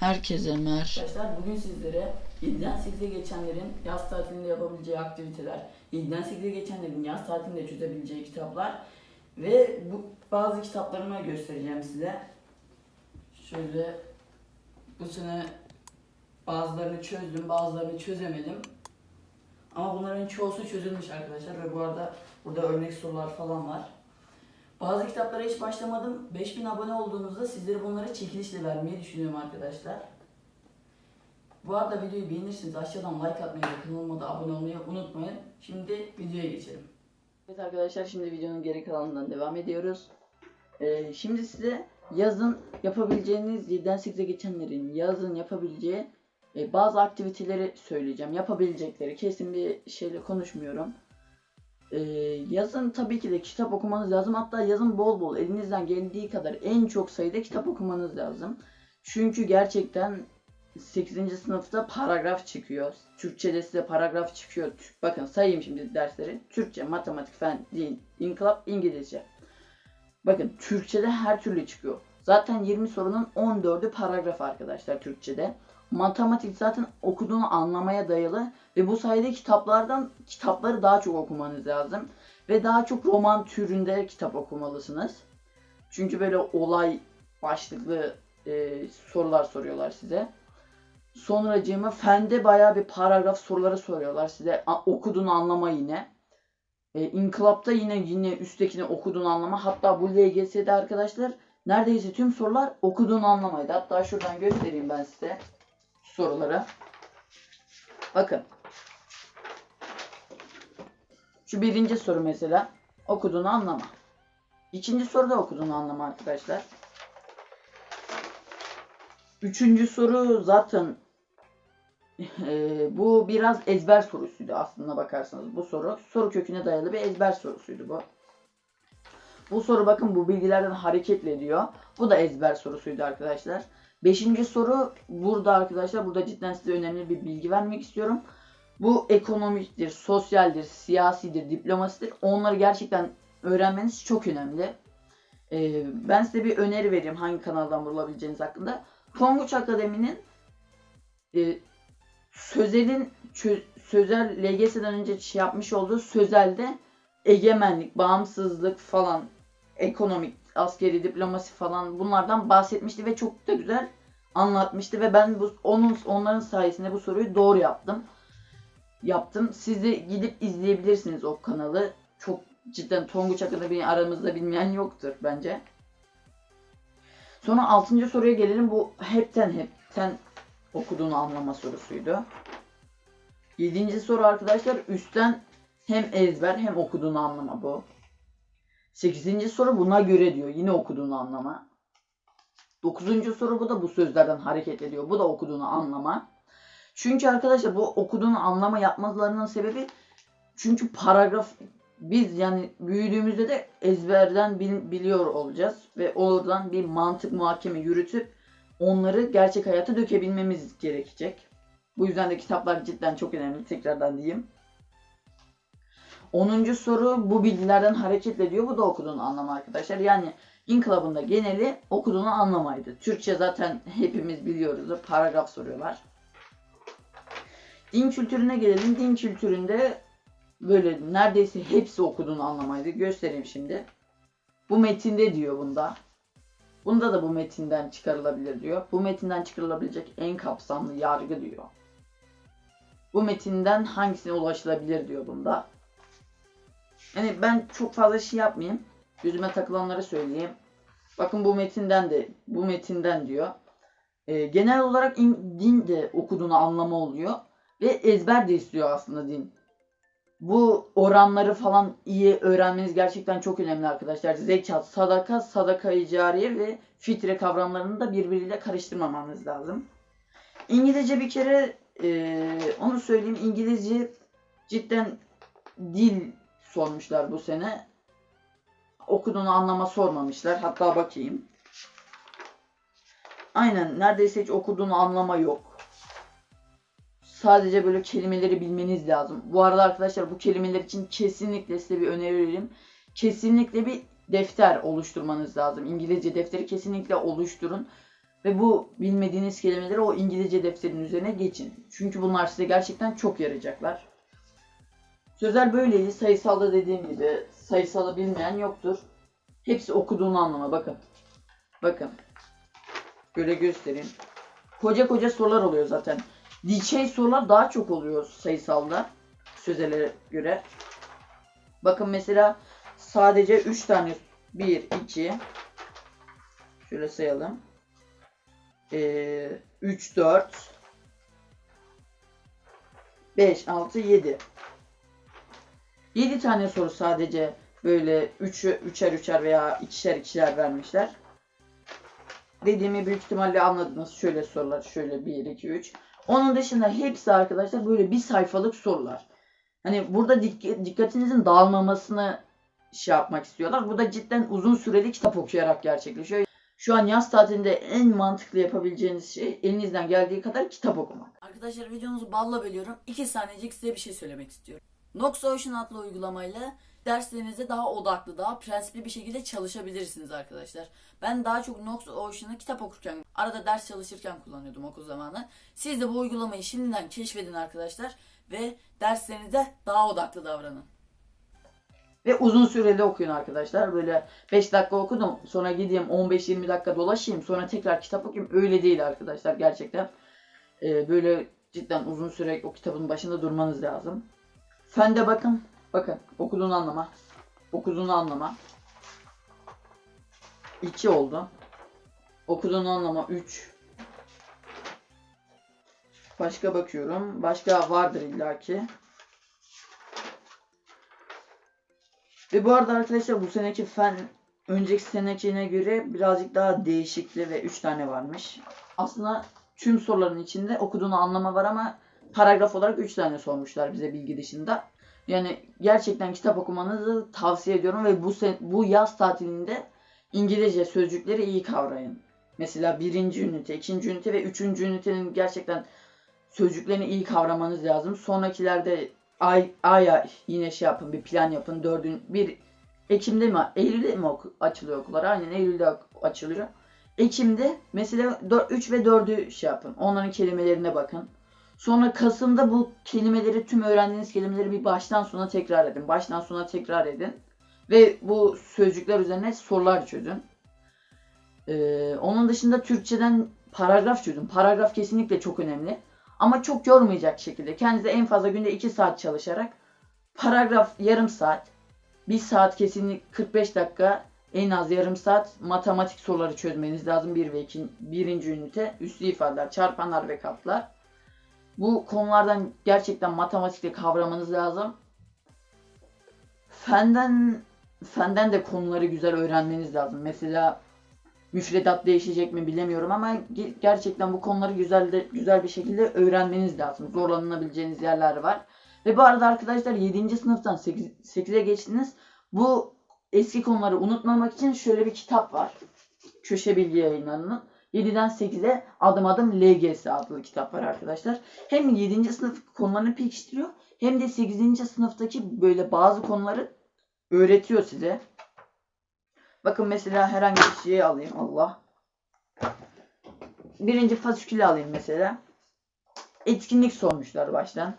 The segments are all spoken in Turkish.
Herkese mer. Arkadaşlar bugün sizlere 7'den 8'e geçenlerin yaz tatilinde yapabileceği aktiviteler, 7'den 8'e geçenlerin yaz tatilinde çözebileceği kitaplar ve bu bazı kitaplarımı göstereceğim size. Şöyle bu sene bazılarını çözdüm, bazılarını çözemedim. Ama bunların çoğusu çözülmüş arkadaşlar ve bu arada burada örnek sorular falan var. Bazı kitaplara hiç başlamadım. 5000 abone olduğunuzda sizlere bunları çekilişle vermeyi düşünüyorum arkadaşlar. Bu arada videoyu beğenirseniz aşağıdan like atmayı ve kanalıma abone olmayı unutmayın. Şimdi videoya geçelim. Evet arkadaşlar şimdi videonun geri kalanından devam ediyoruz. Ee, şimdi size yazın yapabileceğiniz 7'den 8'e geçenlerin yazın yapabileceği e, bazı aktiviteleri söyleyeceğim. Yapabilecekleri kesin bir şeyle konuşmuyorum. Ee, yazın tabii ki de kitap okumanız lazım. Hatta yazın bol bol elinizden geldiği kadar en çok sayıda kitap okumanız lazım. Çünkü gerçekten 8. sınıfta paragraf çıkıyor. Türkçe'de size paragraf çıkıyor. Bakın sayayım şimdi dersleri. Türkçe, matematik, fen, din, inkılap, İngilizce. Bakın Türkçe'de her türlü çıkıyor. Zaten 20 sorunun 14'ü paragraf arkadaşlar Türkçe'de. Matematik zaten okuduğunu anlamaya dayalı ve bu sayede kitaplardan kitapları daha çok okumanız lazım. Ve daha çok roman türünde kitap okumalısınız. Çünkü böyle olay başlıklı e, sorular soruyorlar size. Sonracığıma fende bayağı bir paragraf soruları soruyorlar size. A- okuduğunu anlama yine. E, İnkılapta yine yine üsttekini okuduğunu anlama. Hatta bu LGS'de arkadaşlar neredeyse tüm sorular okuduğunu anlamaydı. Hatta şuradan göstereyim ben size soruları. Bakın. Şu birinci soru mesela okuduğunu anlama. İkinci soru da okuduğunu anlama arkadaşlar. Üçüncü soru zaten eee, bu biraz ezber sorusuydu aslında bakarsanız bu soru. Soru köküne dayalı bir ezber sorusuydu bu. Bu soru bakın bu bilgilerden hareketle diyor. Bu da ezber sorusuydu arkadaşlar. Beşinci soru burada arkadaşlar. Burada cidden size önemli bir bilgi vermek istiyorum. Bu ekonomiktir, sosyaldir, siyasidir, diplomasidir. Onları gerçekten öğrenmeniz çok önemli. Ee, ben size bir öneri vereyim hangi kanaldan bulabileceğiniz hakkında. Tonguç Akademi'nin e, Sözel'in Sözel LGS'den önce şey yapmış olduğu Sözel'de egemenlik, bağımsızlık falan, ekonomik, askeri, diplomasi falan bunlardan bahsetmişti ve çok da güzel anlatmıştı ve ben bu onun onların sayesinde bu soruyu doğru yaptım. Yaptım. Siz de gidip izleyebilirsiniz o kanalı. Çok cidden Tonguç Akademi aramızda bilmeyen yoktur bence. Sonra 6. soruya gelelim. Bu hepten hepten okuduğunu anlama sorusuydu. 7. soru arkadaşlar üstten hem ezber hem okuduğunu anlama bu. 8. soru buna göre diyor. Yine okuduğunu anlama. 9. soru bu da bu sözlerden hareket ediyor. Bu da okuduğunu anlama. Çünkü arkadaşlar bu okuduğunu anlama yapmalarının sebebi çünkü paragraf biz yani büyüdüğümüzde de ezberden bil- biliyor olacağız ve oradan bir mantık muhakeme yürütüp onları gerçek hayata dökebilmemiz gerekecek. Bu yüzden de kitaplar cidden çok önemli. Tekrardan diyeyim. 10. soru bu bilgilerden hareketle diyor. Bu da okuduğunu anlama arkadaşlar. Yani İnkılabın da geneli okuduğunu anlamaydı. Türkçe zaten hepimiz biliyoruz. Paragraf soruyorlar. Din kültürüne gelelim. Din kültüründe böyle neredeyse hepsi okuduğunu anlamaydı. Göstereyim şimdi. Bu metinde diyor bunda. Bunda da bu metinden çıkarılabilir diyor. Bu metinden çıkarılabilecek en kapsamlı yargı diyor. Bu metinden hangisine ulaşılabilir diyor bunda. Yani ben çok fazla şey yapmayayım. Gözüme takılanları söyleyeyim. Bakın bu metinden de bu metinden diyor. Ee, genel olarak in- din de okuduğunu anlama oluyor ve ezber de istiyor aslında din. Bu oranları falan iyi öğrenmeniz gerçekten çok önemli arkadaşlar. Zekat, sadaka, sadaka-i cariye ve fitre kavramlarını da birbiriyle karıştırmamanız lazım. İngilizce bir kere eee, onu söyleyeyim. İngilizce cidden dil sormuşlar bu sene. Okuduğunu anlama sormamışlar. Hatta bakayım. Aynen neredeyse hiç okuduğunu anlama yok. Sadece böyle kelimeleri bilmeniz lazım. Bu arada arkadaşlar bu kelimeler için kesinlikle size bir öneri vereyim. Kesinlikle bir defter oluşturmanız lazım. İngilizce defteri kesinlikle oluşturun. Ve bu bilmediğiniz kelimeleri o İngilizce defterinin üzerine geçin. Çünkü bunlar size gerçekten çok yarayacaklar. Sözel böyleydi. Sayısalda dediğim gibi sayısalı bilmeyen yoktur. Hepsi okuduğunu anlama bakın. Bakın. Böyle göstereyim. Koca koca sorular oluyor zaten. Dikey sorular daha çok oluyor sayısalda. Sözele göre. Bakın mesela sadece 3 tane 1, 2 şöyle sayalım. Ee, 3, 4 5, 6, 7 7 tane soru sadece böyle 3 üçer üçer veya ikişer ikişer vermişler. Dediğimi büyük ihtimalle anladınız. Şöyle sorular. Şöyle 1, 2, 3. Onun dışında hepsi arkadaşlar böyle bir sayfalık sorular. Hani burada dik- dikkatinizin dağılmamasını şey yapmak istiyorlar. Bu da cidden uzun süreli kitap okuyarak gerçekleşiyor. Şu an yaz tatilinde en mantıklı yapabileceğiniz şey elinizden geldiği kadar kitap okumak. Arkadaşlar videonuzu balla bölüyorum. 2 saniyecik size bir şey söylemek istiyorum. Nox Ocean adlı uygulamayla derslerinize daha odaklı, daha prensipli bir şekilde çalışabilirsiniz arkadaşlar. Ben daha çok Nox Ocean'ı kitap okurken, arada ders çalışırken kullanıyordum okul zamanı. Siz de bu uygulamayı şimdiden keşfedin arkadaşlar ve derslerinize daha odaklı davranın. Ve uzun süreli okuyun arkadaşlar. Böyle 5 dakika okudum. Sonra gideyim 15-20 dakika dolaşayım. Sonra tekrar kitap okuyayım. Öyle değil arkadaşlar gerçekten. Ee, böyle cidden uzun süre o kitabın başında durmanız lazım. Fende bakın. Bakın okuduğunu anlama. Okuduğunu anlama. 2 oldu. Okuduğunu anlama 3. Başka bakıyorum. Başka vardır illaki. Ve bu arada arkadaşlar bu seneki fen önceki senekine göre birazcık daha değişikli ve 3 tane varmış. Aslında tüm soruların içinde okuduğunu anlama var ama paragraf olarak 3 tane sormuşlar bize bilgi dışında. Yani gerçekten kitap okumanızı tavsiye ediyorum ve bu sen, bu yaz tatilinde İngilizce sözcükleri iyi kavrayın. Mesela birinci ünite, ikinci ünite ve üçüncü ünitenin gerçekten sözcüklerini iyi kavramanız lazım. Sonrakilerde ay aya yine şey yapın bir plan yapın. Dördün bir Ekim'de mi Eylül'de mi oku- açılıyor okullar? Aynen Eylül'de açılıyor. Ekim'de mesela 3 ve 4'ü şey yapın. Onların kelimelerine bakın. Sonra Kasım'da bu kelimeleri tüm öğrendiğiniz kelimeleri bir baştan sona tekrar edin. Baştan sona tekrar edin. Ve bu sözcükler üzerine sorular çözün. Ee, onun dışında Türkçeden paragraf çözün. Paragraf kesinlikle çok önemli. Ama çok yormayacak şekilde. Kendinize en fazla günde 2 saat çalışarak paragraf yarım saat, 1 saat kesinlikle 45 dakika en az yarım saat matematik soruları çözmeniz lazım. 1 ve 2. birinci ünite üslü ifadeler, çarpanlar ve katlar. Bu konulardan gerçekten matematikte kavramanız lazım. Fenden fenden de konuları güzel öğrenmeniz lazım. Mesela müfredat değişecek mi bilemiyorum ama ge- gerçekten bu konuları güzel de güzel bir şekilde öğrenmeniz lazım. Zorlanabileceğiniz yerler var. Ve bu arada arkadaşlar 7. sınıftan 8, 8'e geçtiniz. Bu eski konuları unutmamak için şöyle bir kitap var. Köşe Bilgi yayınlarının. 7'den 8'e adım adım LGS adlı kitap var arkadaşlar. Hem 7. sınıf konularını pekiştiriyor hem de 8. sınıftaki böyle bazı konuları öğretiyor size. Bakın mesela herhangi bir şeyi alayım Allah. Birinci fasikülü alayım mesela. Etkinlik sormuşlar baştan.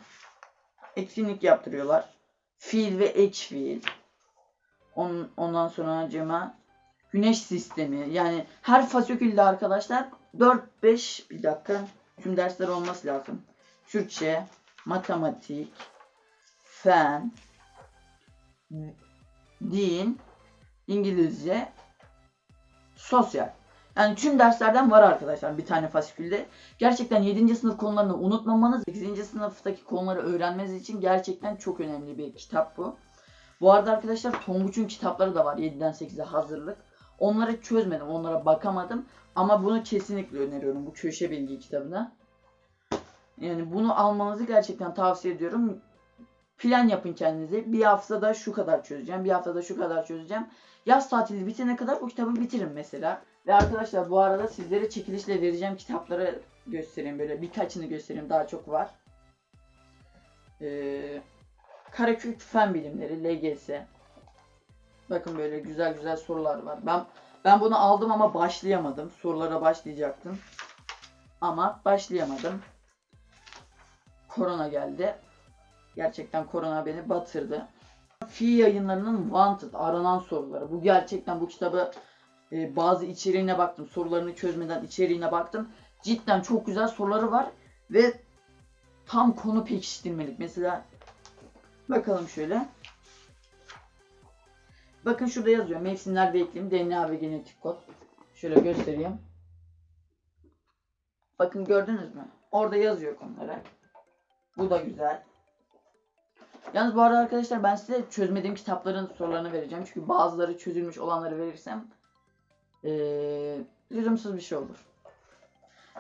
Etkinlik yaptırıyorlar. Fiil ve ek fiil. On, ondan sonra cema güneş sistemi. Yani her fasikülde arkadaşlar 4-5 bir dakika tüm dersler olması lazım. Türkçe, matematik, fen, din, İngilizce, sosyal. Yani tüm derslerden var arkadaşlar bir tane fasikülde. Gerçekten 7. sınıf konularını unutmamanız, 8. sınıftaki konuları öğrenmeniz için gerçekten çok önemli bir kitap bu. Bu arada arkadaşlar Tonguç'un kitapları da var 7'den 8'e hazırlık. Onları çözmedim, onlara bakamadım. Ama bunu kesinlikle öneriyorum bu köşe bilgi kitabına. Yani bunu almanızı gerçekten tavsiye ediyorum. Plan yapın kendinize. Bir haftada şu kadar çözeceğim, bir haftada şu kadar çözeceğim. Yaz tatili bitene kadar bu kitabı bitirin mesela. Ve arkadaşlar bu arada sizlere çekilişle vereceğim kitapları göstereyim böyle birkaçını göstereyim daha çok var. Ee, Karakök Fen Bilimleri LGS. Bakın böyle güzel güzel sorular var. Ben Ben bunu aldım ama başlayamadım. Sorulara başlayacaktım. Ama başlayamadım. Korona geldi. Gerçekten korona beni batırdı. Fi yayınlarının Wanted aranan soruları. Bu gerçekten bu kitabı e, bazı içeriğine baktım. Sorularını çözmeden içeriğine baktım. Cidden çok güzel soruları var ve tam konu pekiştirmelik. Mesela bakalım şöyle. Bakın şurada yazıyor. Mevsimler ve iklim, DNA ve genetik kod. Şöyle göstereyim. Bakın gördünüz mü? Orada yazıyor konuları. Bu da güzel. Yalnız bu arada arkadaşlar ben size çözmediğim kitapların sorularını vereceğim. Çünkü bazıları çözülmüş olanları verirsem ee, lüzumsuz bir şey olur.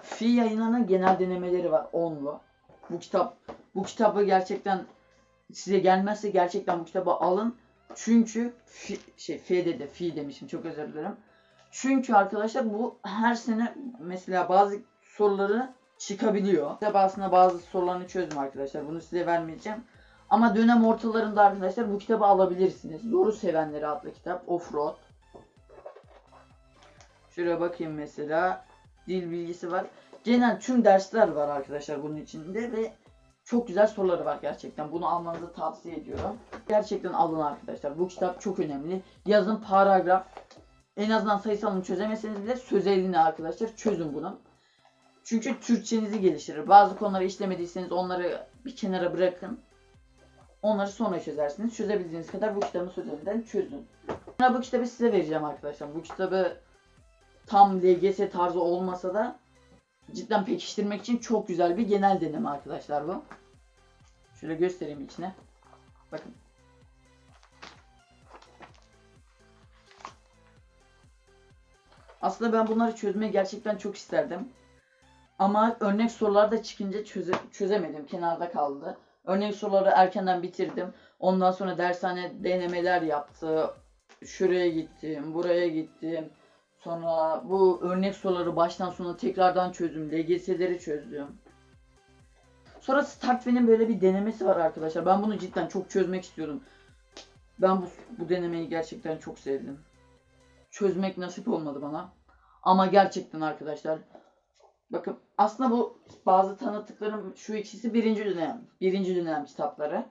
Fi yayınlarının genel denemeleri var. Onlu. Bu kitap bu kitabı gerçekten size gelmezse gerçekten bu kitabı alın. Çünkü fi, şey F dedi, fi demişim çok özür dilerim. Çünkü arkadaşlar bu her sene mesela bazı soruları çıkabiliyor. Aslında bazı sorularını çözdüm arkadaşlar. Bunu size vermeyeceğim. Ama dönem ortalarında arkadaşlar bu kitabı alabilirsiniz. Yoru Sevenleri adlı kitap. Offroad. Şuraya bakayım mesela. Dil bilgisi var. Genel tüm dersler var arkadaşlar bunun içinde ve çok güzel soruları var gerçekten. Bunu almanızı tavsiye ediyorum. Gerçekten alın arkadaşlar. Bu kitap çok önemli. Yazın paragraf. En azından sayısalını çözemeseniz bile sözelini arkadaşlar çözün bunu. Çünkü Türkçenizi geliştirir. Bazı konuları işlemediyseniz onları bir kenara bırakın. Onları sonra çözersiniz. Çözebildiğiniz kadar bu kitabın sözelinden çözün. Bu kitabı size vereceğim arkadaşlar. Bu kitabı tam LGS tarzı olmasa da cidden pekiştirmek için çok güzel bir genel deneme arkadaşlar bu. Şöyle göstereyim içine. Bakın. Aslında ben bunları çözmeyi gerçekten çok isterdim. Ama örnek sorular da çıkınca çöze, çözemedim. Kenarda kaldı. Örnek soruları erkenden bitirdim. Ondan sonra dershane denemeler yaptı. Şuraya gittim, buraya gittim. Sonra bu örnek soruları baştan sona tekrardan çözdüm. LGS'leri çözdüm. Sonra Startfe'nin böyle bir denemesi var arkadaşlar. Ben bunu cidden çok çözmek istiyordum. Ben bu, bu denemeyi gerçekten çok sevdim. Çözmek nasip olmadı bana. Ama gerçekten arkadaşlar. Bakın aslında bu bazı tanıttıklarım şu ikisi birinci dönem. Birinci dönem kitapları.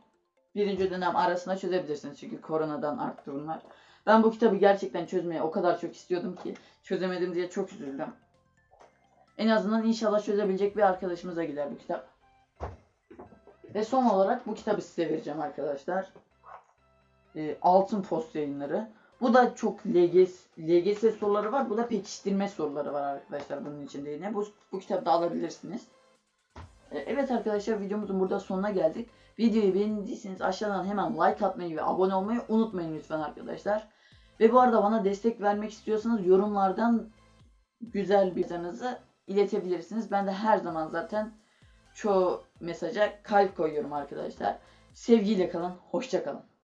Birinci dönem arasında çözebilirsiniz. Çünkü koronadan arttı bunlar. Ben bu kitabı gerçekten çözmeye o kadar çok istiyordum ki çözemedim diye çok üzüldüm. En azından inşallah çözebilecek bir arkadaşımıza gider bu kitap. Ve son olarak bu kitabı size vereceğim arkadaşlar. Ee, Altın Post yayınları. Bu da çok LGS, LGS soruları var. Bu da pekiştirme soruları var arkadaşlar bunun içinde yine. Bu, bu kitabı da alabilirsiniz. Ee, evet arkadaşlar videomuzun burada sonuna geldik. Videoyu beğendiyseniz aşağıdan hemen like atmayı ve abone olmayı unutmayın lütfen arkadaşlar. Ve bu arada bana destek vermek istiyorsanız yorumlardan güzel bir mesajınızı iletebilirsiniz. Ben de her zaman zaten çoğu mesaja kalp koyuyorum arkadaşlar. Sevgiyle kalın, hoşça kalın.